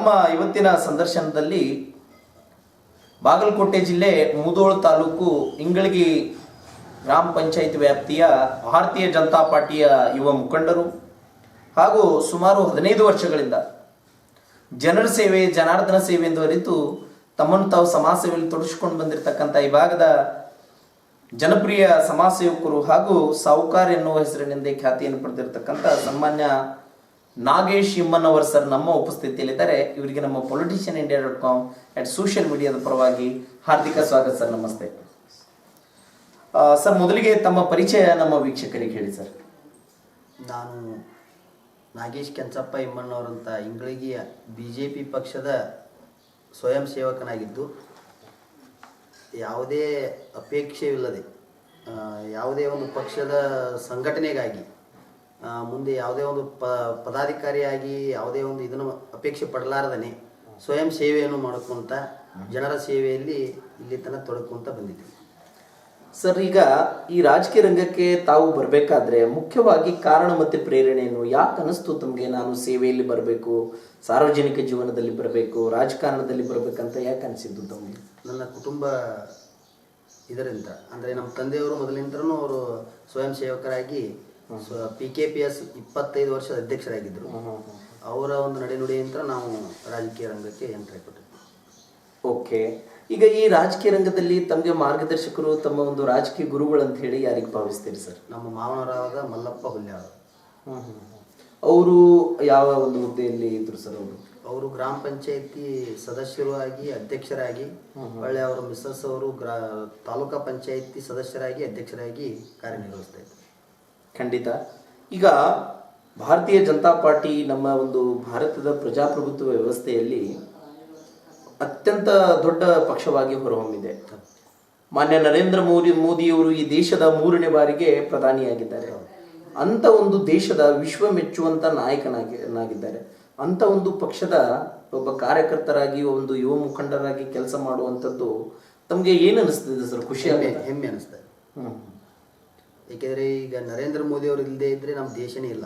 ನಮ್ಮ ಇವತ್ತಿನ ಸಂದರ್ಶನದಲ್ಲಿ ಬಾಗಲಕೋಟೆ ಜಿಲ್ಲೆ ಮುದೋಳ ತಾಲೂಕು ಇಂಗಳಗಿ ಗ್ರಾಮ ಪಂಚಾಯತ್ ವ್ಯಾಪ್ತಿಯ ಭಾರತೀಯ ಜನತಾ ಪಾರ್ಟಿಯ ಯುವ ಮುಖಂಡರು ಹಾಗೂ ಸುಮಾರು ಹದಿನೈದು ವರ್ಷಗಳಿಂದ ಜನರ ಸೇವೆ, ಜನಾರ್ದನ ಸೇವೆ ಎಂದು ಅರಿತು ತಮ್ಮನ್ನು ತಾವು ಸಮಾಜ ಸೇವೆಯಲ್ಲಿ ತೊಡಗಿಸಿಕೊಂಡು ಬಂದಿರತಕ್ಕಂಥ ಈ ಭಾಗದ ಜನಪ್ರಿಯ ಸಮಾಜ ಸೇವಕರು ಹಾಗೂ ಸಾಹುಕಾರ ಎನ್ನುವ ಹೆಸರಿನಿಂದ ಖ್ಯಾತಿಯನ್ನು ಪಡೆದಿರತಕ್ಕಂಥ ಸನ್ಮಾನ್ಯ ನಾಗೇಶ್ ಇಮ್ಮನ್ನವರ್ ಸರ್ ನಮ್ಮ ಉಪಸ್ಥಿತಿಯಲ್ಲಿದ್ದಾರೆ. ಇವರಿಗೆ ನಮ್ಮ politician India dot com at social ಮೀಡಿಯಾದ ಪರವಾಗಿ ಹಾರ್ದಿಕ ಸ್ವಾಗತ ಸರ್, ನಮಸ್ತೆ. ಸರ್, ಮೊದಲಿಗೆ ತಮ್ಮ ಪರಿಚಯ ನಮ್ಮ ವೀಕ್ಷಕರಿಗೆ ಹೇಳಿ ಸರ್. ನಾನು ನಾಗೇಶ್ ಕೆಂಚಪ್ಪ ಇಮ್ಮಣ್ಣವರಂತ ಇಂಗಳಿಗಿಯ ಬಿ ಜೆ ಪಿ ಪಕ್ಷದ ಸ್ವಯಂ ಸೇವಕನಾಗಿದ್ದು, ಯಾವುದೇ ಅಪೇಕ್ಷೆಯಿಲ್ಲದೆ ಯಾವುದೇ ಒಂದು ಪಕ್ಷದ ಸಂಘಟನೆಗಾಗಿ ಮುಂದೆ ಯಾವುದೇ ಒಂದು ಪ ಪದಾಧಿಕಾರಿಯಾಗಿ ಯಾವುದೇ ಒಂದು ಇದನ್ನು ಅಪೇಕ್ಷೆ ಪಡಲಾರದನೆ ಸ್ವಯಂ ಸೇವೆಯನ್ನು ಮಾಡ್ಕೊಂತ ಜನರ ಸೇವೆಯಲ್ಲಿ ಇಲ್ಲಿ ತನಕ ತೊಡಕೊಂತ ಬಂದಿದ್ದೀವಿ ಸರ್ ಈಗ ಈ ರಾಜಕೀಯ ರಂಗಕ್ಕೆ ತಾವು ಬರಬೇಕಾದ್ರೆ ಮುಖ್ಯವಾಗಿ ಕಾರಣ ಮತ್ತೆ ಪ್ರೇರಣೆಯನ್ನು ಯಾಕೆ ಅನಿಸ್ತು ತಮಗೆ ನಾನು ಸೇವೆಯಲ್ಲಿ ಬರಬೇಕು ಸಾರ್ವಜನಿಕ ಜೀವನದಲ್ಲಿ ಬರಬೇಕು ರಾಜಕಾರಣದಲ್ಲಿ ಬರಬೇಕಂತ ಯಾಕೆ ಅನಿಸಿದ್ದು ತಮಗೆ? ನನ್ನ ಕುಟುಂಬ ಇದರಿಂದ ಅಂದರೆ ನಮ್ಮ ತಂದೆಯವರು ಮೊದಲಿಂದ ಅವರು ಸ್ವಯಂ ಸೇವಕರಾಗಿ ಪಿ ಕೆ ಪಿ ಎಸ್ ಇಪ್ಪತ್ತೈದು ವರ್ಷದ ಅಧ್ಯಕ್ಷರಾಗಿದ್ದರು ಅವರ ಒಂದು ನಡೆನುಡಿಯಿಂದ ನಾವು ರಾಜಕೀಯ ರಂಗಕ್ಕೆ ಎಂಟ್ರಿ ಕೊಟ್ಟಿದ್ವಿ. ಓಕೆ. ಈಗ ಈ ರಾಜಕೀಯ ರಂಗದಲ್ಲಿ ತಮಗೆ ಮಾರ್ಗದರ್ಶಕರು ತಮ್ಮ ಒಂದು ರಾಜಕೀಯ ಗುರುಗಳು ಅಂತ ಹೇಳಿ ಯಾರಿಗೆ ಭಾವಿಸ್ತೀರಿ ಸರ್? ನಮ್ಮ ಮಾವನವರಾದ ಮಲ್ಲಪ್ಪ ಹುಲ್ಯಾಳ. ಅವರು ಯಾವ ಒಂದು ಹುದ್ದೆಯಲ್ಲಿ ಇದ್ರು ಸರ್ ಅವರು? ಅವರು ಗ್ರಾಮ ಪಂಚಾಯತಿ ಸದಸ್ಯರು ಆಗಿ ಅಧ್ಯಕ್ಷರಾಗಿ ಒಳ್ಳೆ ಅವರು ಮಿಸ್ಸಸ್ ಅವರು ಗ್ರಾ ತಾಲೂಕಾ ಪಂಚಾಯತಿ ಸದಸ್ಯರಾಗಿ ಅಧ್ಯಕ್ಷರಾಗಿ ಕಾರ್ಯನಿರ್ವಹಿಸ್ತಾ ಇದ್ದಾರೆ ಖಂಡಿತ. ಈಗ ಭಾರತೀಯ ಜನತಾ ಪಾರ್ಟಿ ನಮ್ಮ ಒಂದು ಭಾರತದ ಪ್ರಜಾಪ್ರಭುತ್ವ ವ್ಯವಸ್ಥೆಯಲ್ಲಿ ಅತ್ಯಂತ ದೊಡ್ಡ ಪಕ್ಷವಾಗಿ ಹೊರಹೊಮ್ಮಿದೆ. ಮಾನ್ಯ ನರೇಂದ್ರ ಮೋದಿ ಮೋದಿಯವರು ಈ ದೇಶದ ಮೂರನೇ ಬಾರಿಗೆ ಪ್ರಧಾನಿಯಾಗಿದ್ದಾರೆ. ಅಂತ ಒಂದು ದೇಶದ ವಿಶ್ವ ಮೆಚ್ಚುವಂತ ನಾಯಕನಾಗಿದ್ದಾರೆ ನಾಗಿದ್ದಾರೆ. ಅಂತ ಒಂದು ಪಕ್ಷದ ಒಬ್ಬ ಕಾರ್ಯಕರ್ತರಾಗಿ ಒಂದು ಯುವ ಮುಖಂಡರಾಗಿ ಕೆಲಸ ಮಾಡುವಂಥದ್ದು ತಮಗೆ ಏನು ಅನಿಸ್ತದೆ ಸರ್? ಖುಷಿ ಹೆಮ್ಮೆ ಆಗುತ್ತೆ ಹೆಮ್ಮೆ ಅನಿಸ್ತಾ ಇದೆ ಹ್ಮ್ ಏಕೆಂದರೆ ಈಗ ನರೇಂದ್ರ ಮೋದಿ ಅವರು ಇಲ್ಲದೆ ಇದ್ರೆ ನಮ್ಮ ದೇಶನೇ ಇಲ್ಲ.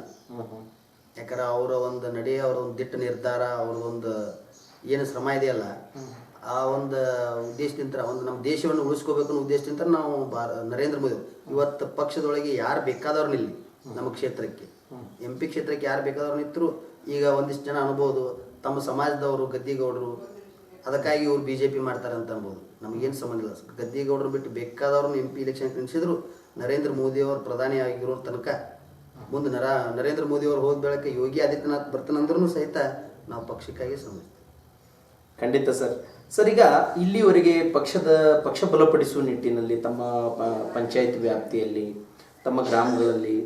ಯಾಕಂದ್ರೆ ಅವರ ಒಂದು ನಡೆ ಅವರ ಒಂದು ದಿಟ್ಟ ನಿರ್ಧಾರ ಅವ್ರ ಒಂದು ಏನು ಶ್ರಮ ಇದೆಯಲ್ಲ ಆ ಒಂದು ಉದ್ದೇಶದಿಂದ ಒಂದು ನಮ್ಮ ದೇಶವನ್ನು ಉಳಿಸ್ಕೋಬೇಕು ಅನ್ನೋ ಉದ್ದೇಶದಿಂದ ನಾವು ಭಾರ ನರೇಂದ್ರ ಮೋದಿ ಇವತ್ತು ಪಕ್ಷದೊಳಗೆ ಯಾರು ಬೇಕಾದವ್ರು ನಿಲ್ಲಿ ನಮ್ಮ ಕ್ಷೇತ್ರಕ್ಕೆ. ಎಂ ಪಿ ಕ್ಷೇತ್ರಕ್ಕೆ ಯಾರು ಬೇಕಾದವ್ರು ನಿಂತರು ಈಗ ಒಂದಿಷ್ಟು ಜನ ಅನ್ಬೋದು ತಮ್ಮ ಸಮಾಜದವರು ಗದ್ದಿಗೌಡರು ಅದಕ್ಕಾಗಿ ಇವ್ರು ಬಿ ಜೆ ಪಿ ಮಾಡ್ತಾರೆ ಅಂತ ಅನ್ಬೋದು. ನಮಗೇನು ಸಂಬಂಧ ಇಲ್ಲ. ಗದ್ದಿಗೌಡರು ಬಿಟ್ಟು ಬೇಕಾದವ್ರನ್ನ ಎಂ ಪಿ ಇಲೆಕ್ಷನ್ ನಿಲ್ಲಿಸಿದ್ರು ನರೇಂದ್ರ ಮೋದಿ ಅವರು ಪ್ರಧಾನಿ ಆಗಿರೋ ತನಕ. ಮುಂದೆ ನರ, ನರೇಂದ್ರ ಮೋದಿ ಅವರು ಹೋದ ಬೆಳಕ ಯೋಗಿ ಆದಿತ್ಯನಾಥ್ ಬರ್ತಾನಂದ್ರೂ ಸಹಿತ ನಾವು ಪಕ್ಷಕ್ಕಾಗಿ ಶ್ರಮಿಸ್ತೀವಿ ಖಂಡಿತ ಸರ್. ಸರ್, ಈಗ ಇಲ್ಲಿವರೆಗೆ ಪಕ್ಷದ, ಪಕ್ಷ ಬಲಪಡಿಸುವ ನಿಟ್ಟಿನಲ್ಲಿ ತಮ್ಮ ಪಂಚಾಯತ್ ವ್ಯಾಪ್ತಿಯಲ್ಲಿ, ತಮ್ಮ ಗ್ರಾಮಗಳಲ್ಲಿ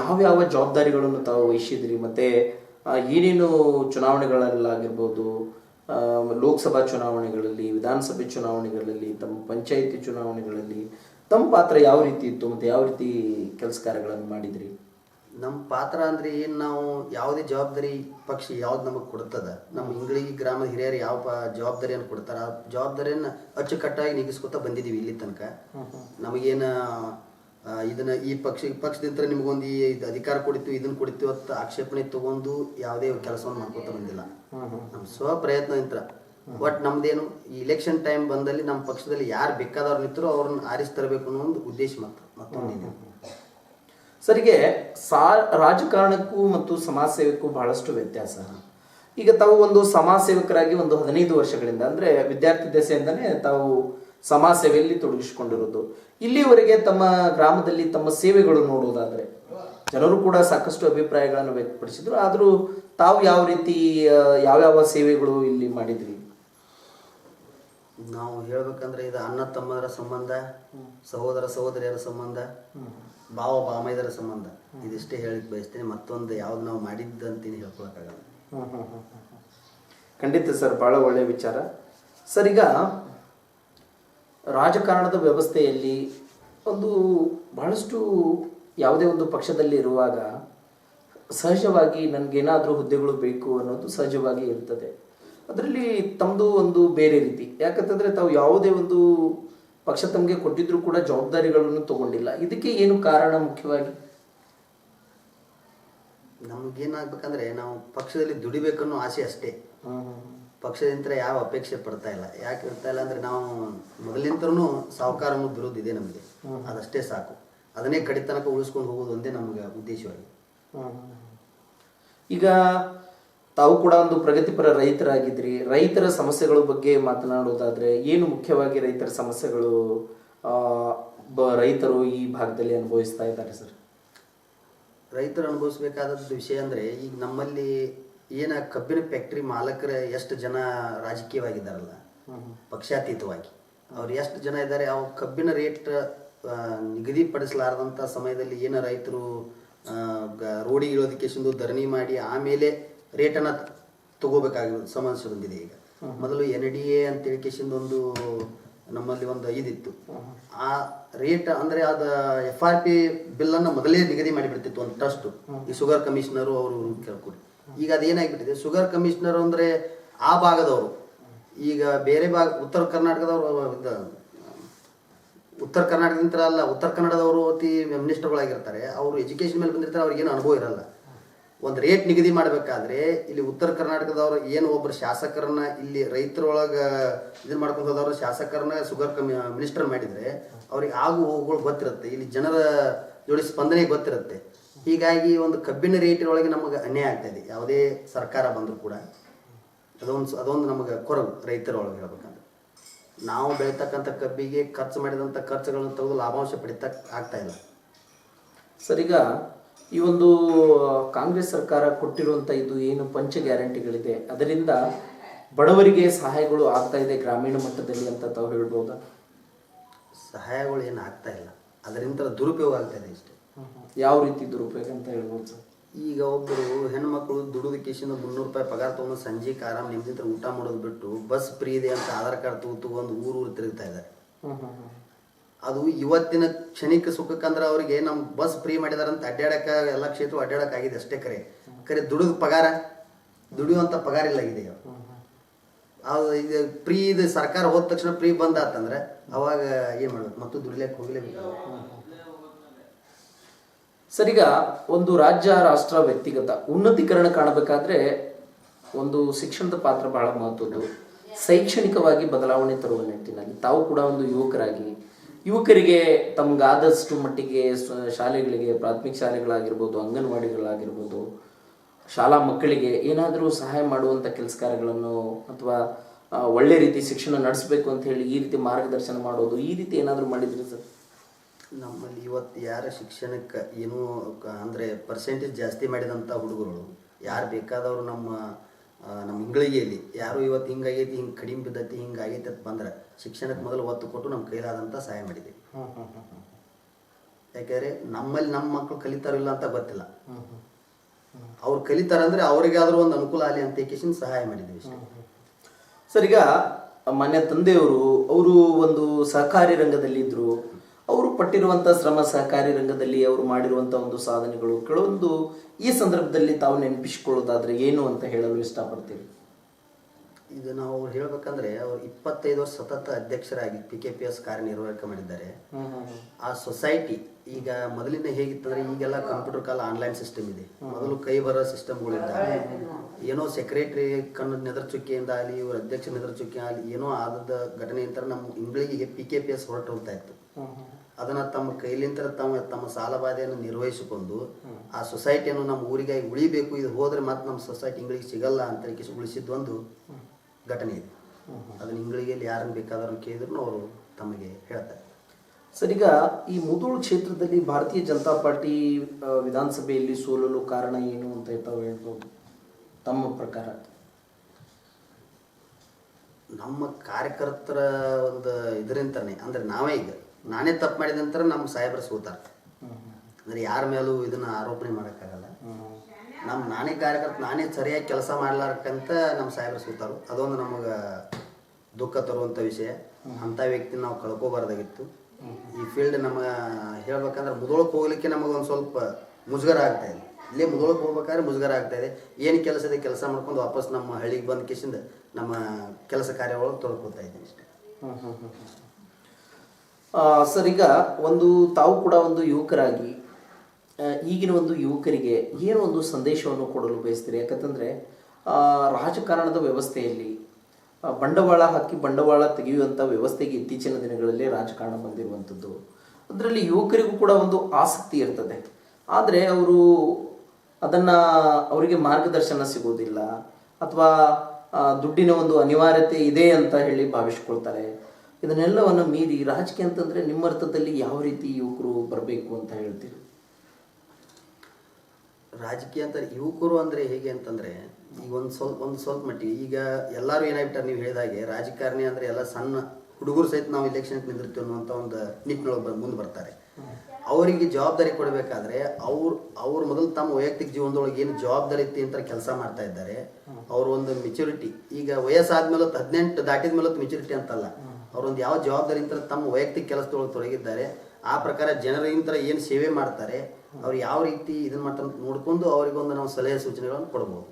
ಯಾವ್ಯಾವ ಜವಾಬ್ದಾರಿಗಳನ್ನು ತಾವು ವಹಿಸಿದ್ರಿ? ಮತ್ತೆ ಏನೇನು ಚುನಾವಣೆಗಳಲ್ಲಾಗಿರ್ಬೋದು ಲೋಕಸಭಾ ಚುನಾವಣೆಗಳಲ್ಲಿ ವಿಧಾನಸಭೆ ಚುನಾವಣೆಗಳಲ್ಲಿ ತಮ್ಮ ಪಂಚಾಯಿತಿ ಚುನಾವಣೆಗಳಲ್ಲಿ ತಮ್ಮ ಪಾತ್ರ ಯಾವ ರೀತಿ ಇತ್ತು ಮತ್ತು ಯಾವ ರೀತಿ ಕೆಲಸ ಕಾರ್ಯಗಳನ್ನು ಮಾಡಿದ್ರಿ? ನಮ್ಮ ಪಾತ್ರ ಅಂದರೆ ಏನು ನಾವು ಯಾವುದೇ ಜವಾಬ್ದಾರಿ ಪಕ್ಷ ಯಾವ್ದು ನಮಗೆ ಕೊಡ್ತದ. ನಮ್ಮ ಹಿಂಗಳಿಗೆ ಗ್ರಾಮದ ಹಿರಿಯರು ಯಾವ ಪ ಜವಾಬ್ದಾರಿಯನ್ನು ಕೊಡ್ತಾರೆ ಆ ಜವಾಬ್ದಾರಿಯನ್ನು ಅಚ್ಚುಕಟ್ಟಾಗಿ ನೀಗಿಸ್ಕೊತಾ ಬಂದಿದ್ದೀವಿ ಇಲ್ಲಿ ತನಕ. ನಮಗೇನ ಇದನ್ನ ಈ ಪಕ್ಷ ಪಕ್ಷದಿಂದ ನಿಮಗೊಂದು ಈ ಅಧಿಕಾರ ಕೊಡಿತು ಇದನ್ನ ಕೊಡಿತು ಅಂತ ಆಕ್ಷೇಪಣೆ ತಗೊಂಡು ಯಾವುದೇ ಕೆಲಸವನ್ನು ಮಾಡ್ಕೊತ ಬಂದಿಲ್ಲ. ನಮ್ಮ ಸ್ವ ಪ್ರಯತ್ನದಿಂದ ಬಟ್ ನಮ್ದೇನು ಈ ಇಲೆಕ್ಷನ್ ಟೈಮ್ ಬಂದಲ್ಲಿ ನಮ್ಮ ಪಕ್ಷದಲ್ಲಿ ಯಾರು ಬೇಕಾದವ್ರು ನಿಂತರು ಅವ್ರನ್ನ ಆರಿಸಿ ತರಬೇಕು ಅನ್ನೋ ಒಂದು ಉದ್ದೇಶ ಮಾತ್ರ ಮತ್ತೊಂದಿದೆ. ಸರಿಗೆ ಸಾ ರಾಜಕಾರಣಕ್ಕೂ ಮತ್ತು ಸಮಾಜ ಸೇವೆಗೂ ಬಹಳಷ್ಟು ವ್ಯತ್ಯಾಸ. ಈಗ ತಾವು ಒಂದು ಸಮಾಜ ಸೇವಕರಾಗಿ ಒಂದು ಹದಿನೈದು ವರ್ಷಗಳಿಂದ ಅಂದ್ರೆ ವಿದ್ಯಾರ್ಥಿ ದೆಸೆಯಿಂದನೇ ತಾವು ಸಮಾಜ ಸೇವೆಯಲ್ಲಿ ತೊಡಗಿಸಿಕೊಂಡಿರೋದು. ಇಲ್ಲಿವರೆಗೆ ತಮ್ಮ ಗ್ರಾಮದಲ್ಲಿ ತಮ್ಮ ಸೇವೆಗಳು ನೋಡುವುದಾದ್ರೆ ಜನರು ಕೂಡ ಸಾಕಷ್ಟು ಅಭಿಪ್ರಾಯಗಳನ್ನು ವ್ಯಕ್ತಪಡಿಸಿದ್ರು. ಆದರೂ ತಾವು ಯಾವ ರೀತಿ ಯಾವ ಯಾವ್ಯಾವ ಸೇವೆಗಳು ಇಲ್ಲಿ ಮಾಡಿದ್ರಿ? ನಾವು ಹೇಳ್ಬೇಕಂದ್ರೆ ಇದು ಅಣ್ಣ ತಮ್ಮದರ ಸಂಬಂಧ ಸಹೋದರ ಸಹೋದರಿಯರ ಸಂಬಂಧ ಭಾವ ಬಾಮೈದರ ಸಂಬಂಧ. ಇದಿಷ್ಟೇ ಹೇಳಿಕ್ ಬಯಸ್ತೇನೆ. ಮತ್ತೊಂದು ಯಾವ್ದು ನಾವು ಮಾಡಿದ್ದಂತೀನಿ ಹೇಳ್ಕೊಳಕ್ಕಾಗಲ್ಲ. ಖಂಡಿತ ಸರ್ ಬಹಳ ಒಳ್ಳೆಯ ವಿಚಾರ. ಸರ್ ಈಗ ರಾಜಕಾರಣದ ವ್ಯವಸ್ಥೆಯಲ್ಲಿ ಒಂದು ಬಹಳಷ್ಟು ಯಾವುದೇ ಒಂದು ಪಕ್ಷದಲ್ಲಿ ಇರುವಾಗ ಸಹಜವಾಗಿ ನನಗೇನಾದರೂ ಹುದ್ದೆಗಳು ಬೇಕು ಅನ್ನೋದು ಸಹಜವಾಗಿ ಇರ್ತದೆ. ಅದರಲ್ಲಿ ತಮ್ಮದು ಒಂದು ಬೇರೆ ರೀತಿ. ಯಾಕಂತಂದರೆ ತಾವು ಯಾವುದೇ ಒಂದು ಪಕ್ಷ ತಮಗೆ ಕೊಟ್ಟಿದ್ರೂ ಕೂಡ ಜವಾಬ್ದಾರಿಗಳನ್ನು ತಗೊಂಡಿಲ್ಲ. ಇದಕ್ಕೆ ಏನು ಕಾರಣ ಮುಖ್ಯವಾಗಿ? ನಮ್ಗೇನಾಗ್ಬೇಕಂದ್ರೆ ನಾವು ಪಕ್ಷದಲ್ಲಿ ದುಡಿಬೇಕನ್ನೋ ಆಸೆ ಅಷ್ಟೇ. ಪಕ್ಷದಿಂದ ಯಾವ ಅಪೇಕ್ಷೆ ಪಡ್ತಾ ಇಲ್ಲ. ಯಾಕೆ ಇರ್ತಾ ಇಲ್ಲ ಅಂದ್ರೆ ನಾವು ಮೊದಲಿಂತರೂ ಸಾಹುಕಾರ ಅನ್ನೋ ವಿರೋಧ ಇದೆ ನಮಗೆ. ಅದಷ್ಟೇ ಸಾಕು. ಅದನ್ನೇ ಕಡಿತನಕ ಉಳಿಸ್ಕೊಂಡು ಹೋಗೋದು ಒಂದೇ ನಮಗೆ ಉದ್ದೇಶವಾಗಿದೆ ಈಗ ತಾವು ಕೂಡ ಒಂದು ಪ್ರಗತಿಪರ ರೈತರಾಗಿದ್ರಿ. ರೈತರ ಸಮಸ್ಯೆಗಳ ಬಗ್ಗೆ ಮಾತನಾಡೋದಾದ್ರೆ ಏನು ಮುಖ್ಯವಾಗಿ ರೈತರ ಸಮಸ್ಯೆಗಳು ರೈತರು ಈ ಭಾಗದಲ್ಲಿ ಅನುಭವಿಸ್ತಾ ಇದ್ದಾರೆ ಸರ್? ರೈತರು ಅನುಭವಿಸಬೇಕಾದ ವಿಷಯ ಅಂದ್ರೆ ಈಗ ನಮ್ಮಲ್ಲಿ ಏನ ಕಬ್ಬಿನ ಫ್ಯಾಕ್ಟ್ರಿ ಮಾಲಕರ ಎಷ್ಟು ಜನ ರಾಜಕೀಯವಾಗಿದ್ದಾರಲ್ಲ, ಪಕ್ಷಾತೀತವಾಗಿ. ಅವ್ರು ಎಷ್ಟು ಜನ ಇದ್ದಾರೆ, ಅವು ಕಬ್ಬಿನ ರೇಟ್ ನಿಗದಿಪಡಿಸಲಾರದಂತ ಸಮಯದಲ್ಲಿ ಏನು ರೈತರು ರೋಡಿ ಇಳೋದಕ್ಕೆ ಸಿಂಧು ಧರಣಿ ಮಾಡಿ ಆಮೇಲೆ ರೇಟನ್ನು ತಗೋಬೇಕಾಗಿರೋ ಸಮಸ್ಯೆ ಬಂದಿದೆ ಈಗ. ಮೊದಲು ಎನ್ ಡಿ ಎ ಅಂತೇಳಿ ಹೇಳಿಕೆಸಿಂದ ಒಂದು ನಮ್ಮಲ್ಲಿ ಒಂದು ಇದಿತ್ತು ಆ ರೇಟ್ ಅಂದ್ರೆ ಅದ ಎಫ್ ಆರ್ ಪಿ ಬಿಲ್ ಅನ್ನ ಮೊದಲೇ ನಿಗದಿ ಮಾಡಿಬಿಡ್ತಿತ್ತು ಒಂದು ಟ್ರಸ್ಟ್ ಈ ಶುಗರ್ ಕಮಿಷನರು ಅವರು ಕೇಳ್ಕೊಡಿ ಈಗ ಅದೇನಾಗ್ಬಿಟ್ಟಿದೆ ಶುಗರ್ ಕಮಿಷನರ್ ಅಂದ್ರೆ ಆ ಭಾಗದವರು. ಈಗ ಬೇರೆ ಭಾಗ, ಉತ್ತರ ಕರ್ನಾಟಕದವರು ಇದ- ಉತ್ತರ ಕರ್ನಾಟಕದಿಂದ ಅಲ್ಲ, ಉತ್ತರ ಕನ್ನಡದವರು ಅತಿ ಮಿನಿಸ್ಟರ್ಗಳಾಗಿರ್ತಾರೆ. ಅವರು ಎಜುಕೇಶನ್ ಮೇಲೆ ಬಂದಿರ್ತಾರೆ, ಅವ್ರಿಗೆ ಏನು ಅನುಭವ ಇರಲ್ಲ. ಒಂದು ರೇಟ್ ನಿಗದಿ ಮಾಡಬೇಕಾದ್ರೆ ಇಲ್ಲಿ ಉತ್ತರ ಕರ್ನಾಟಕದವರು ಏನು ಒಬ್ಬರು ಶಾಸಕರನ್ನ ಇಲ್ಲಿ ರೈತರೊಳಗ ಇದನ್ನ ಮಾಡ್ಕೊಂಡು ಶಾಸಕರನ್ನ ಶುಗರ್ ಕಮ್ಮಿ ಮಿನಿಸ್ಟರ್ ಮಾಡಿದ್ರೆ ಅವ್ರಿಗೆ ಆಗು ಹೋಗುಗಳು ಗೊತ್ತಿರುತ್ತೆ. ಇಲ್ಲಿ ಜನರ ಜೋಡಿ ಸ್ಪಂದನೆ ಗೊತ್ತಿರುತ್ತೆ. ಹೀಗಾಗಿ ಒಂದು ಕಬ್ಬಿನ ರೇಟಿನೊಳಗೆ ನಮಗೆ ಅನ್ಯಾಯ ಆಗ್ತಾ ಇದೆ ಯಾವುದೇ ಸರ್ಕಾರ ಬಂದರೂ ಕೂಡ ಅದೊಂದು ಅದೊಂದು ನಮಗೆ ಕೊರಗು ರೈತರೊಳಗೆ ಹೇಳ್ಬೇಕಂದ್ರೆ ನಾವು ಬೆಳೀತಕ್ಕಂಥ ಕಬ್ಬಿಗೆ ಖರ್ಚು ಮಾಡಿದಂಥ ಖರ್ಚುಗಳನ್ನು ತೆಗೆದು ಲಾಭಾಂಶ ಪಡಿತಕ್ಕ ಆಗ್ತಾ ಇಲ್ಲ. ಸರ್ ಈಗ ಈ ಒಂದು ಕಾಂಗ್ರೆಸ್ ಸರ್ಕಾರ ಕೊಟ್ಟಿರುವಂಥ ಇದು ಏನು ಪಂಚ ಗ್ಯಾರಂಟಿಗಳಿದೆ ಅದರಿಂದ ಬಡವರಿಗೆ ಸಹಾಯಗಳು ಆಗ್ತಾ ಇದೆ ಗ್ರಾಮೀಣ ಮಟ್ಟದಲ್ಲಿ ಅಂತ ತಾವು ಹೇಳ್ಬೋದಾ? ಸಹಾಯಗಳು ಏನು ಆಗ್ತಾ ಇಲ್ಲ. ಅದರಿಂದ ದುರುಪಯೋಗ ಆಗ್ತಾ ಇದೆ ಇಷ್ಟೇ. ಯಾವ ರೀತಿ ದುರುಪಯೋಗ ಅಂತ ಹೇಳ್ಬೋದು ಸರ್? ಈಗ ಒಬ್ಬರು ಹೆಣ್ಮಕ್ಳು ದುಡಿದ ಕೇಸಿಂದ ಮುನ್ನೂರು ರೂಪಾಯಿ ಪಗಾರ ತೊಗೊಂಡು ಸಂಜೆ ಆರಾಮ್ ನಿಮ್ದಿಂದ ಊಟ ಮಾಡೋದು ಬಿಟ್ಟು ಬಸ್ ಫ್ರೀ ಇದೆ ಅಂತ ಆಧಾರ್ ಕಾರ್ಡ್ ತಗೋ ತಗೊಂಡು ಊರು ಊರು ತಿರುಗ್ತಾ ಇದ್ದಾರೆ. ಅದು ಇವತ್ತಿನ ಕ್ಷಣಿಕ ಸುಖಕ್ಕಂದ್ರೆ ಅವರಿಗೆ ನಮ್ಮ ಬಸ್ ಫ್ರೀ ಮಾಡಿದಾರಂತ ಅಡ್ಡಾಡಕ ಎಲ್ಲ ಕ್ಷೇತ್ರ ಅಡ್ಡಾಡಕ್ ಆಗಿದೆ ಅಷ್ಟೇ ಕರೆ. ಕರೆ ದುಡಿದ ಪಗಾರ ದುಡಿಯುವಂತ ಪಗಾರ ಇಲ್ಲ ಇದೆ ಅದು ಇದು ಫ್ರೀ ಇದು ಸರ್ಕಾರ ಹೋದ ತಕ್ಷಣ ಫ್ರೀ ಬಂದಾತಂದ್ರೆ ಅವಾಗ ಏನ್ ಮಾಡ್ಬೇಕು? ಮತ್ತು ದುಡಿಲಕ್ಕೆ ಹೋಗ್ಲೇಬೇಕು. ಸರ್ ಈಗ ಒಂದು ರಾಜ್ಯ, ರಾಷ್ಟ್ರ ವ್ಯಕ್ತಿಗತ ಉನ್ನತೀಕರಣ ಕಾಣಬೇಕಾದ್ರೆ ಒಂದು ಶಿಕ್ಷಣದ ಪಾತ್ರ ಬಹಳ ಮಹತ್ವದ್ದು. ಶೈಕ್ಷಣಿಕವಾಗಿ ಬದಲಾವಣೆ ತರುವ ನಿಟ್ಟಿನಲ್ಲಿ ತಾವು ಕೂಡ ಒಂದು ಯುವಕರಾಗಿ, ಯುವಕರಿಗೆ ತಮ್ಗಾದಷ್ಟು ಮಟ್ಟಿಗೆ ಶಾಲೆಗಳಿಗೆ, ಪ್ರಾಥಮಿಕ ಶಾಲೆಗಳಾಗಿರ್ಬೋದು, ಅಂಗನವಾಡಿಗಳಾಗಿರ್ಬೋದು, ಶಾಲಾ ಮಕ್ಕಳಿಗೆ ಏನಾದರೂ ಸಹಾಯ ಮಾಡುವಂಥ ಕೆಲಸ ಕಾರ್ಯಗಳನ್ನು ಅಥವಾ ಒಳ್ಳೆ ರೀತಿ ಶಿಕ್ಷಣ ನಡೆಸಬೇಕು ಅಂತ ಹೇಳಿ ಈ ರೀತಿ ಮಾರ್ಗದರ್ಶನ ಮಾಡೋದು, ಈ ರೀತಿ ಏನಾದರೂ ಮಾಡಿದ್ರೆ ಸರ್? ನಮ್ಮಲ್ಲಿ ಇವತ್ತು ಯಾರ ಶಿಕ್ಷಣಕ್ಕೆ ಏನೂ ಅಂದರೆ ಅಂದ್ರೆ ಪರ್ಸೆಂಟೇಜ್ ಜಾಸ್ತಿ ಮಾಡಿದಂಥ ಹುಡುಗರು ಯಾರು ಬೇಕಾದವರು ನಮ್ಮ ನಮ್ಮ ಇಂಗಳಿಗೆಯಲ್ಲಿ ಯಾರು ಇವತ್ತು ಹಿಂಗಾಗೈತಿ ಹಿಂಗೆ ಕಡಿಮೆ ಬಿದ್ದೈತಿ ಹಿಂಗಾಗೈತಿ ಅಂತ ಬಂದ್ರೆ ಶಿಕ್ಷಣಕ್ಕೆ ಮೊದಲು ಒತ್ತು ಕೊಟ್ಟು ನಮ್ಮ ಕೈಲಾದಂಥ ಸಹಾಯ ಮಾಡಿದ್ದೀವಿ ಯಾಕೆಂದರೆ ನಮ್ಮಲ್ಲಿ ನಮ್ಮ ಮಕ್ಕಳು ಕಲಿತಾರಿಲ್ಲ ಅಂತ ಗೊತ್ತಿಲ್ಲ. ಅವ್ರು ಕಲಿತಾರಂದ್ರೆ ಅವ್ರಿಗಾದ್ರೂ ಒಂದು ಅನುಕೂಲ ಆಗಲಿ ಅಂತ ಕೇಸಿನ ಸಹಾಯ ಮಾಡಿದ್ದೀವಿ. ಸರ್ ಈಗ ಮನೆ ತಂದೆಯವರು ಅವರು ಒಂದು ಸಹಕಾರಿ ರಂಗದಲ್ಲಿ ಇದ್ರು. ಅವರು ಪಟ್ಟಿರುವಂತ ಶ್ರಮ ಸಹಕಾರಿ ರಂಗದಲ್ಲಿ ಅವರು ಮಾಡಿರುವಂತ ಒಂದು ಸಾಧನೆಗಳು. ಕೆಲವೊಂದು ಈ ಸಂದರ್ಭದಲ್ಲಿ ತಾವು ನೆನಪಿಸಿಕೊಳ್ಳೋದಾದ್ರೆ ಏನು ಅಂತ ಹೇಳಲು ಇಷ್ಟಪಡ್ತೀವಿ ಇದು ನಾವು ಹೇಳ್ಬೇಕಂದ್ರೆ ಅವ್ರು ಇಪ್ಪತ್ತೈದು ವರ್ಷ ಸತತ ಅಧ್ಯಕ್ಷರಾಗಿ ಪಿ ಕೆ ಪಿ ಎಸ್ ಕಾರ್ಯನಿರ್ವಾಹಕ ಮಾಡಿದ್ದಾರೆ. ಆ ಸೊಸೈಟಿ ಈಗ ಮೊದಲಿನ ಹೇಗಿತ್ತಂದ್ರೆ ಈಗೆಲ್ಲ ಕಂಪ್ಯೂಟರ್ ಕಾಲ ಆನ್ಲೈನ್ ಸಿಸ್ಟಮ್ ಇದೆ. ಮೊದಲು ಕೈ ಬರೋ ಸಿಸ್ಟಮ್ಗಳಿದ್ದಾವೆ ಏನೋ ಸೆಕ್ರೆಟರಿ ಕಣ್ಣು ನೆದರ್ ಚುಕ್ಕಿಯಿಂದ ಆಗಲಿ ಇವ್ರ ಅಧ್ಯಕ್ಷ ನೆದರ್ ಚುಕ್ಕಿ ಆಗಲಿ ಏನೋ ಆದದ ಘಟನೆ ಅಂತ ನಮ್ಮ ಇಂಗ್ಳಿಗೆ ಪಿ ಕೆ ಪಿ ಎಸ್ ಹೊರಟು ಹೋಗ್ತಾ ಇತ್ತು. ಅದನ್ನ ತಮ್ಮ ಕೈಲಿಂತ ತಮ್ಮ ತಮ್ಮ ಸಾಲಬಾಧೆಯನ್ನು ನಿರ್ವಹಿಸಿಕೊಂಡು ಆ ಸೊಸೈಟಿಯನ್ನು ನಮ್ಮ ಊರಿಗೆ ಉಳಿಬೇಕು. ಇದು ಹೋದ್ರೆ ಮತ್ತೆ ನಮ್ಮ ಸೊಸೈಟಿ ಇಂಗ್ಳಿಗೆ ಸಿಗಲ್ಲ ಅಂತ ಉಳಿಸಿದ್ದೊಂದು ಘಟನೆ ಇದೆ. ಅದನ್ನ ಇಂಗ್ಳಿಗೆಯಲ್ಲಿ ಯಾರನ್ನು ಬೇಕಾದ್ರೂ ಕೇಳಿದ್ರು ಅವರು ತಮಗೆ ಹೇಳ್ತಾರೆ. ಸರ್ ಈಗ ಈ ಮುದೋಳು ಕ್ಷೇತ್ರದಲ್ಲಿ ಭಾರತೀಯ ಜನತಾ ಪಾರ್ಟಿ ವಿಧಾನಸಭೆಯಲ್ಲಿ ಸೋಲಲು ಕಾರಣ ಏನು ಅಂತ ತಾವು ಹೇಳ್ಬೋದು. ತಮ್ಮ ಪ್ರಕಾರ. ನಮ್ಮ ಕಾರ್ಯಕರ್ತರ ಒಂದು ಇದರಿಂದನೇ ಅಂದರೆ ನಾವೇ ಈಗ. ನಾನೇ ತಪ್ಪು ಮಾಡಿದ ನಂತರ ನಮ್ಮ ಸಾಹೇಬರು ಸೋತಾರ. ಅಂದ್ರೆ ಯಾರ ಮೇಲೂ ಇದನ್ನ ಆರೋಪಣೆ ಮಾಡೋಕ್ಕಾಗಲ್ಲ. ನಮ್ಮ ನಾನೇ ಕಾರ್ಯಕರ್ತ ನಾನೇ ಸರಿಯಾಗಿ ಕೆಲಸ ಮಾಡ್ಲಾರ್ಕಂತ ನಮ್ಮ ಸಾಹೇಬರು ಸೋತಾರು. ಅದೊಂದು ನಮಗೆ ದುಃಖ ತರುವಂಥ ವಿಷಯ. ಅಂಥ ವ್ಯಕ್ತಿ ನಾವು ಕಳ್ಕೋಬಾರ್ದಾಗಿತ್ತು. ಈ ಫೀಲ್ಡ್ ನಮಗೆ ಹೇಳ್ಬೇಕಂದ್ರೆ ಮುದೋಳಕ್ಕೆ ಹೋಗ್ಲಿಕ್ಕೆ ನಮಗೆ ಒಂದು ಸ್ವಲ್ಪ ಮುಜುಗರ ಆಗ್ತಾ ಇದೆ. ಇಲ್ಲೇ ಮುದೋಳಕ್ಕೆ ಹೋಗ್ಬೇಕಾದ್ರೆ ಮುಜುಗರ ಆಗ್ತಾ ಇದೆ. ಏನು ಕೆಲಸ ಇದೆ ಕೆಲಸ ಮಾಡ್ಕೊಂಡು ವಾಪಸ್ ನಮ್ಮ ಹಳ್ಳಿಗೆ ಬಂದ ಕೇಸಿಂದ ನಮ್ಮ ಕೆಲಸ ಕಾರ್ಯ ಒಳಗೆ ತೊಳ್ಕೊತಾ ಇದ್ದೀನಿ ಅಷ್ಟೇ. ಆ, ಸರ್ ಈಗ ಒಂದು ತಾವು ಕೂಡ ಒಂದು ಯುವಕರಾಗಿ ಈಗಿನ ಒಂದು ಯುವಕರಿಗೆ ಏನು ಒಂದು ಸಂದೇಶವನ್ನು ಕೊಡಲು ಬಯಸ್ತೀರಿ? ಯಾಕಂತಂದರೆ ರಾಜಕಾರಣದ ವ್ಯವಸ್ಥೆಯಲ್ಲಿ ಬಂಡವಾಳ ಹಾಕಿ ಬಂಡವಾಳ ತೆಗೆಯುವಂಥ ವ್ಯವಸ್ಥೆಗೆ ಇತ್ತೀಚಿನ ದಿನಗಳಲ್ಲಿ ರಾಜಕಾರಣ ಬಂದಿರುವಂಥದ್ದು. ಅದರಲ್ಲಿ ಯುವಕರಿಗೂ ಕೂಡ ಒಂದು ಆಸಕ್ತಿ ಇರ್ತದೆ. ಆದರೆ ಅವರು ಅದನ್ನು ಅವರಿಗೆ ಮಾರ್ಗದರ್ಶನ ಸಿಗೋದಿಲ್ಲ ಅಥವಾ ದುಡ್ಡಿನ ಒಂದು ಅನಿವಾರ್ಯತೆ ಇದೆ ಅಂತ ಹೇಳಿ ಭಾವಿಸ್ಕೊಳ್ತಾರೆ. ಇದನ್ನೆಲ್ಲವನ್ನು ಮೀರಿ ರಾಜಕೀಯ ಅಂತಂದರೆ ನಿಮ್ಮ ಅರ್ಥದಲ್ಲಿ ಯಾವ ರೀತಿ ಯುವಕರು ಬರಬೇಕು ಅಂತ ಹೇಳ್ತೀರಿ? ರಾಜಕೀಯ ಅಂತ ಯುವಕರು ಅಂದರೆ ಹೇಗೆ ಅಂತಂದ್ರೆ ಈಗ ಒಂದು ಸ್ವಲ್ಪ ಒಂದು ಸ್ವಲ್ಪ ಮಟ್ಟಿಗೆ ಈಗ ಎಲ್ಲರೂ ಏನಾಗ್ಬಿಟ್ಟಾರೆ ನೀವು ಹೇಳಿದಾಗೆ ರಾಜಕಾರಣಿ ಅಂದ್ರೆ ಎಲ್ಲ ಸಣ್ಣ ಹುಡುಗರು ಸಹಿತ ನಾವು ಇಲೆಕ್ಷನ್ ನಿಂದಿರ್ತೀವಿ ಅನ್ನುವಂಥ ಒಂದು ನಿಟ್ಟಿನೊಳಗೆ ಬಂದು ಮುಂದೆ ಬರ್ತಾರೆ. ಅವರಿಗೆ ಜವಾಬ್ದಾರಿ ಕೊಡಬೇಕಾದ್ರೆ ಅವ್ರು, ಅವ್ರ ಮೊದಲು ತಮ್ಮ ವೈಯಕ್ತಿಕ ಜೀವನದೊಳಗೆ ಏನು ಜವಾಬ್ದಾರಿ ಇತ್ತು ಅಂತ ಕೆಲಸ ಮಾಡ್ತಾ ಇದ್ದಾರೆ. ಅವ್ರ ಒಂದು ಮೆಚುರಿಟಿ ಈಗ ವಯಸ್ಸಾದ್ಮೇಲೆ ಹದಿನೆಂಟು ದಾಟಿದ ಮೇಲೆ ಮೆಚುರಿಟಿ ಅಂತಲ್ಲ. ಅವ್ರೊಂದು ಯಾವ ಜವಾಬ್ದಾರಿ ಅಂತ ತಮ್ಮ ವೈಯಕ್ತಿಕ ಕೆಲಸದೊಳಗೆ ತೊಡಗಿದ್ದಾರೆ ಆ ಪ್ರಕಾರ ಜನರಿಂದ ಏನು ಸೇವೆ ಮಾಡ್ತಾರೆ ಅವ್ರು ಯಾವ ರೀತಿ ಇದನ್ನ ಮಾಡ್ತಾರೆ ನೋಡ್ಕೊಂಡು ಅವರಿಗೊಂದು ನಾವು ಸಲಹೆ ಸೂಚನೆಗಳನ್ನು ಕೊಡ್ಬೋದು.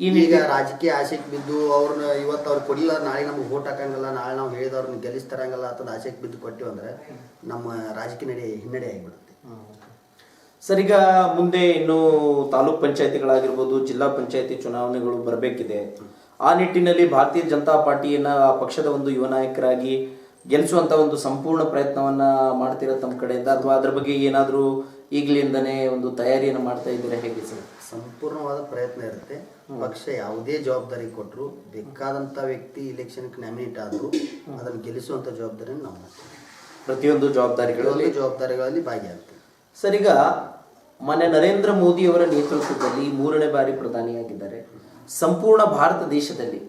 ಈಗ ರಾಜಕೀಯ ಆಸೆಗೆ ಬಿದ್ದು ಅವ್ರನ್ನ ಇವತ್ತು ಅವ್ರು ಕೊಡಿಲ್ಲ ನಾಳೆ ನಮ್ಗೆ ಓಟ್ ಹಾಕಂಗಲ್ಲ ನಾಳೆ ನಾವು ಹೇಳಿದವ್ರನ್ನ ಗೆಲ್ಲಿಸ್ತಾರಂಗಲ್ಲ ಅಂತ ಆಸೆಗೆ ಬಿದ್ದು ಕೊಟ್ಟಿವಿ ಅಂದ್ರೆ ನಮ್ಮ ರಾಜಕೀಯ ನಡೆ ಹಿನ್ನಡೆ ಆಗಿಬಿಡುತ್ತೆ. ಸರ್ ಈಗ ಮುಂದೆ ಇನ್ನು ತಾಲೂಕ್ ಪಂಚಾಯತಿಗಳಾಗಿರ್ಬೋದು ಜಿಲ್ಲಾ ಪಂಚಾಯತಿ ಚುನಾವಣೆಗಳು ಬರಬೇಕಿದೆ. ಆ ನಿಟ್ಟಿನಲ್ಲಿ ಭಾರತೀಯ ಜನತಾ ಪಾರ್ಟಿಯನ್ನ ಆ ಪಕ್ಷದ ಒಂದು ಯುವ ನಾಯಕರಾಗಿ ಗೆಲ್ಲಿಸುವಂತ ಒಂದು ಸಂಪೂರ್ಣ ಪ್ರಯತ್ನವನ್ನ ಮಾಡ್ತೀರಾ ತಮ್ಮ ಕಡೆಯಿಂದ. ಅಥವಾ ಅದ್ರ ಬಗ್ಗೆ ಏನಾದರೂ ಈಗಲಿಂದನೇ ಒಂದು ತಯಾರಿಯನ್ನು ಮಾಡ್ತಾ ಇದ್ದೀರಾ ಹೇಗೆ ಸರ್? ಸಂಪೂರ್ಣವಾದ ಪ್ರಯತ್ನ ಇರುತ್ತೆ. ಪಕ್ಷ ಯಾವುದೇ ಜವಾಬ್ದಾರಿ ಕೊಟ್ಟರು ಬೇಕಾದಂಥ ವ್ಯಕ್ತಿ ಇಲೆಕ್ಷನ್ಗೆ ನಾಮಿನೇಟ್ ಆದರೂ ಅದನ್ನು ಗೆಲ್ಲಿಸುವಂಥ ಜವಾಬ್ದಾರಿಯನ್ನು ನಾವು ಮಾಡ್ತೀವಿ. ಪ್ರತಿಯೊಂದು ಜವಾಬ್ದಾರಿಗಳಲ್ಲಿ? ಜವಾಬ್ದಾರಿಗಳಲ್ಲಿ ಭಾಗಿಯಾಗುತ್ತೆ. ಸರ್ ಈಗ ಮೊನ್ನೆ ನರೇಂದ್ರ ಮೋದಿಯವರ ನೇತೃತ್ವದಲ್ಲಿ ಮೂರನೇ ಬಾರಿ ಪ್ರಧಾನಿಯಾಗಿದ್ದಾರೆ. ಸಂಪೂರ್ಣ ಭಾರತ ದೇಶದಲ್ಲಿ.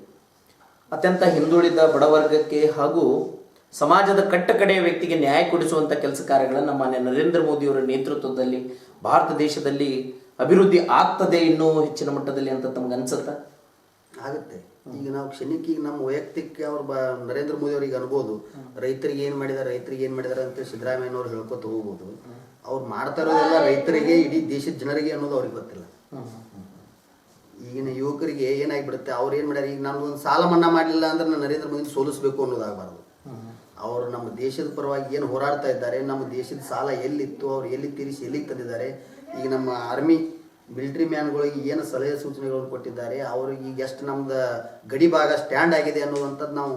ಅತ್ಯಂತ ಹಿಂದುಳಿದ ಬಡವರ್ಗಕ್ಕೆ ಹಾಗೂ ಸಮಾಜದ ಕಟ್ಟಕಡೆಯ ವ್ಯಕ್ತಿಗೆ ನ್ಯಾಯ ಕೊಡಿಸುವಂಥ ಕೆಲಸ ಕಾರ್ಯಗಳನ್ನು ಮಾನ್ಯ ನರೇಂದ್ರ ಮೋದಿಯವರ ನೇತೃತ್ವದಲ್ಲಿ ಭಾರತ ದೇಶದಲ್ಲಿ ಅಭಿವೃದ್ಧಿ ಆಗ್ತದೆ ಇನ್ನೂ ಹೆಚ್ಚಿನ ಮಟ್ಟದಲ್ಲಿ ಅಂತ ತಮ್ಗೆ ಅನ್ಸುತ್ತಾ? ಆಗುತ್ತೆ. ಈಗ ನಾವು ಕ್ಷಣಿಕ ಈಗ ನಮ್ಮ ವೈಯಕ್ತಿಕ ಅವ್ರು ಬ ನರೇಂದ್ರ ಮೋದಿ ಅವ್ರಿಗೆ ಅನ್ಬೋದು ರೈತರಿಗೆ ಏನು ಮಾಡಿದಾರೆ ರೈತರಿಗೆ ಏನು ಮಾಡಿದಾರೆ ಅಂತ ಸಿದ್ದರಾಮಯ್ಯನವ್ರು ಹೇಳ್ಕೊತ ಹೋಗ್ಬೋದು. ಅವ್ರು ಮಾಡ್ತಾ ಇರೋದೆಲ್ಲ ರೈತರಿಗೆ ಇಡೀ ದೇಶದ ಜನರಿಗೆ ಅನ್ನೋದು ಅವ್ರಿಗೆ ಗೊತ್ತಿಲ್ಲ. ಈಗಿನ ಯುವಕರಿಗೆ ಏನಾಗ್ಬಿಡುತ್ತೆ ಅವ್ರು ಏನು ಮಾಡ್ಯಾರ ಈಗ ನಮ್ದು ಒಂದು ಸಾಲ ಮನ್ನಾ ಮಾಡಲಿಲ್ಲ ಅಂದ್ರೆ ನಾನು ನರೇಂದ್ರ ಮೋದಿ ಸೋಲಿಸ್ಬೇಕು ಅನ್ನೋದಾಗಬಾರ್ದು. ಅವರು ನಮ್ಮ ದೇಶದ ಪರವಾಗಿ ಏನು ಹೋರಾಡ್ತಾ ಇದ್ದಾರೆ ನಮ್ಮ ದೇಶದ ಸಾಲ ಎಲ್ಲಿತ್ತು ಅವ್ರು ಎಲ್ಲಿ ತೀರಿಸಿ ಎಲ್ಲಿಗೆ ತಂದಿದ್ದಾರೆ ಈಗ ನಮ್ಮ ಆರ್ಮಿ ಮಿಲಿಟರಿ ಮ್ಯಾನ್ಗಳಿಗೆ ಏನು ಸಲಹೆ ಸೂಚನೆಗಳನ್ನು ಕೊಟ್ಟಿದ್ದಾರೆ ಅವ್ರಿಗೆ ಈಗ ಎಷ್ಟು ನಮ್ದು ಗಡಿ ಭಾಗ ಸ್ಟ್ಯಾಂಡ್ ಆಗಿದೆ ಅನ್ನುವಂಥದ್ದು ನಾವು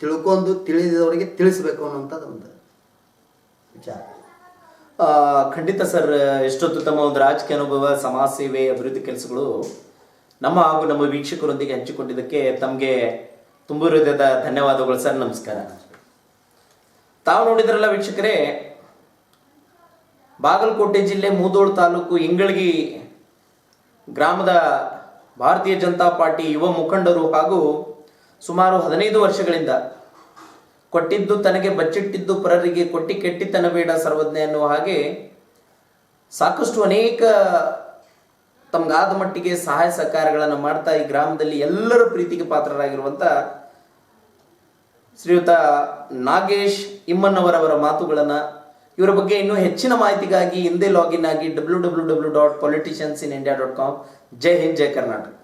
ತಿಳ್ಕೊಂಡು ತಿಳಿದವರಿಗೆ ತಿಳಿಸ್ಬೇಕು ಅನ್ನುವಂಥದ್ದು ಒಂದು ವಿಚಾರ. ಖಂಡಿತ ಸರ್ ಎಷ್ಟೊತ್ತು ತಮ್ಮ ಒಂದು ರಾಜಕೀಯ ಅನುಭವ ಸಮಾಜ ಸೇವೆ ಅಭಿವೃದ್ಧಿ ಕೆಲಸಗಳು ನಮ್ಮ ಹಾಗೂ ನಮ್ಮ ವೀಕ್ಷಕರೊಂದಿಗೆ ಹಂಚಿಕೊಂಡಿದ್ದಕ್ಕೆ ತಮಗೆ ತುಂಬ ಹೃದಯದ ಧನ್ಯವಾದಗಳು ಸರ್, ನಮಸ್ಕಾರ. ತಾವು ನೋಡಿದ್ರಲ್ಲ ವೀಕ್ಷಕರೇ, ಬಾಗಲಕೋಟೆ ಜಿಲ್ಲೆ ಮೂದೋಳು ತಾಲೂಕು ಇಂಗಳಗಿ ಗ್ರಾಮದ ಭಾರತೀಯ ಜನತಾ ಪಾರ್ಟಿ ಯುವ ಮುಖಂಡರು ಹಾಗೂ ಸುಮಾರು ಹದಿನೈದು ವರ್ಷಗಳಿಂದ ಕೊಟ್ಟಿದ್ದು ತನಗೆ ಬಚ್ಚಿಟ್ಟಿದ್ದು ಪರರಿಗೆ ಕೊಟ್ಟಿ ಕೆಟ್ಟಿತನ ಬೇಡ ಸರ್ವಜ್ಞ ಅನ್ನುವ ಹಾಗೆ ಸಾಕಷ್ಟು ಅನೇಕ ತಮ್ಗಾದ ಮಟ್ಟಿಗೆ ಸಹಾಯ ಸಹಕಾರಗಳನ್ನು ಮಾಡ್ತಾ ಈ ಗ್ರಾಮದಲ್ಲಿ ಎಲ್ಲರ ಪ್ರೀತಿಗೆ ಪಾತ್ರರಾಗಿರುವಂಥ ಶ್ರೀಯುತ ನಾಗೇಶ್ ಇಮ್ಮನ್ನವರವರ ಮಾತುಗಳನ್ನು ಇವರ ಬಗ್ಗೆ ಇನ್ನೂ ಹೆಚ್ಚಿನ ಮಾಹಿತಿಗಾಗಿ ಹಿಂದೆ ಲಾಗಿನ್ ಆಗಿ W W W dot politicians in India dot com ಜೈ ಹಿಂದ್, ಜೈ ಕರ್ನಾಟಕ.